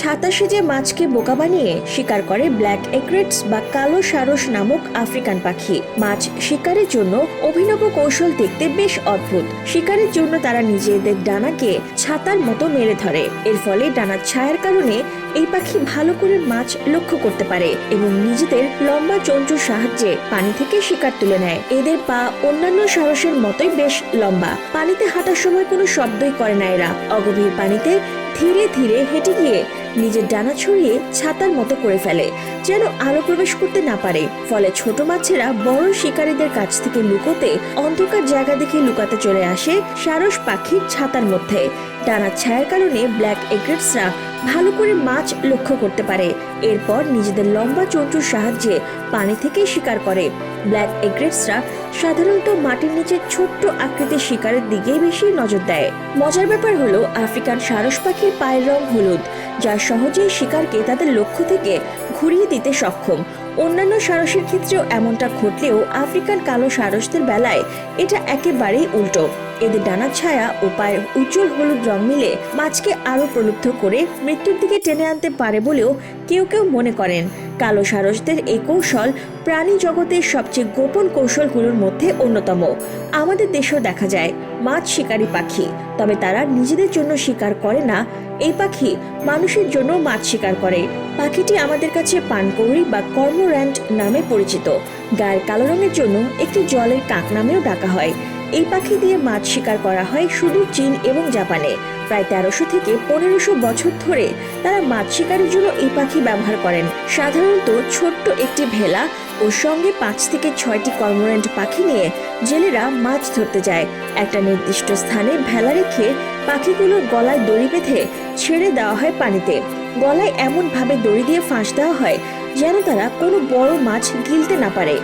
ছাতা সেজে মাছকে বোকা বানিয়ে শিকার করে ব্ল্যাক এক্রেটস বা কালো সারস নামক আফ্রিকান পাখি, মাছ শিকারের জন্য অভিনব কৌশল দেখতে বেশ অদ্ভুত। শিকারের জন্য তারা নিজেদের ডানাকে ছাতার মতো মেরে ধরে। এর ফলে ডানার ছায়ার কারণে এই পাখি ভালো করে মাছ লক্ষ্য করতে পারে এবং নিজেদের লম্বা চঞ্চুর সাহায্যে পানি থেকে শিকার তুলে নেয়। এদের পা অন্যান্য সারসের মতোই বেশ লম্বা। পানিতে হাঁটার সময় কোনো শব্দই করে না এরা। অগভীর পানিতে ধীরে ধীরে হেঁটে গিয়ে নিজের ডানা ছড়িয়ে ছাতার মতো করে ফেলে, যেন আলো প্রবেশ করতে না পারে। ফলে ছোট মাছেরা বড় শিকারীদের কাছ থেকে লুকোতে অন্ধকার জায়গা দেখে লুকাতে চলে আসে সারস পাখির ছাতার মধ্যে। ডানার ছায়ার কারণে ব্ল্যাক এগ্রেটসরা ভালো করে মাছ লক্ষ্য করতে পারে। এরপর নিজেদের লম্বা চঞ্চুর সাহায্যে পানি থেকে শিকার করে। ব্ল্যাক এগ্রেটসরা সাধারণত মাটির নিচে ছোট্ট আকৃতির শিকারের দিকেই বেশি নজর দেয়। মজার ব্যাপার হলো, আফ্রিকান সারস পাখির পায়ের রং হলুদ, যা সহজেই শিকারকে তাদের লক্ষ্য থেকে ঘুরিয়ে দিতে সক্ষম। অন্যান্য সারসের ক্ষেত্রেও এমনটা ঘটলেও আফ্রিকান কালো সারসদের বেলায় এটা একেবারেই উল্টো। এদের ডানার ছায়া ও পায়ের উজ্জ্বল হলুদ রং মিলে মাছকে আরও প্রলুব্ধ করে মৃত্যুর দিকে টেনে আনতে পারে বলেও কেউ কেউ মনে করেন। কালো সারসদের এই কৌশল প্রাণী জগতের সবচেয়ে গোপন কৌশলগুলোর মধ্যে অন্যতম। আমাদের দেশেও দেখা যায়, মাছ শিকারী পাখি। তবে তারা নিজেদের জন্য শিকার করে না। এই পাখি মানুষের জন্য মাছ শিকার করে। পাখিটি আমাদের কাছে পানকৌড়ি বা কর্মোর্যান্ট নামে পরিচিত। গায়ের কালো রঙের জন্য একটি জলের কাক নামেও ডাকা হয়। এই পাখি দিয়ে মাছ শিকার করা হয় শুধু চীন এবং জাপানে। প্রায় তেরোশো থেকে পনেরোশো বছর ধরে তারা মাছ শিকারের জন্য এই পাখি ব্যবহার করেন। সাধারণত ছোট্ট একটি ভেলা ও সঙ্গে পাঁচ থেকে ছয়টি কর্মোরেন্ট পাখি নিয়ে জেলেরা মাছ ধরতে যায়। একটা নির্দিষ্ট স্থানে ভেলা রেখে পাখিগুলোর গলায় দড়ি বেঁধে ছেড়ে দেওয়া হয় পানিতে। গলায় এমনভাবে দড়ি দিয়ে ফাঁস দেওয়া হয় যেন তারা কোনো বড় মাছ গিলতে না পারে।